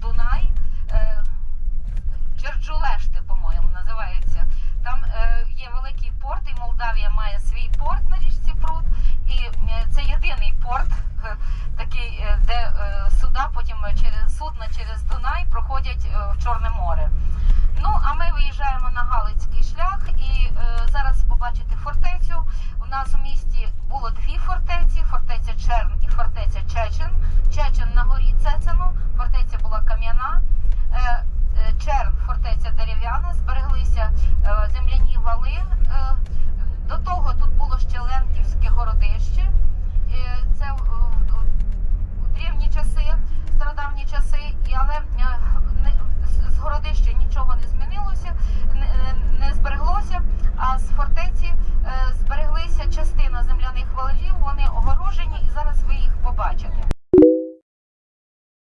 Дунай, е, Джерджулешти, по-моєму, називається. Там е, є великий порт, і Молдавія має свій порт на річці Прут. І е, це єдиний порт, такий, де суда потім через судна через Дунай проходять в Чорне море. Ну, а ми виїжджаємо на Галицький шлях і зараз побачите фортецю. У нас у місті було дві фортеці: фортеця Черн і фортеця Чечен. Городище. Це е, у древні часи, стародавні часи, але е, з городища нічого не змінилося, не е, збереглося, а з фортеці збереглися частина земляних валів, вони огорожені і зараз ви їх побачите.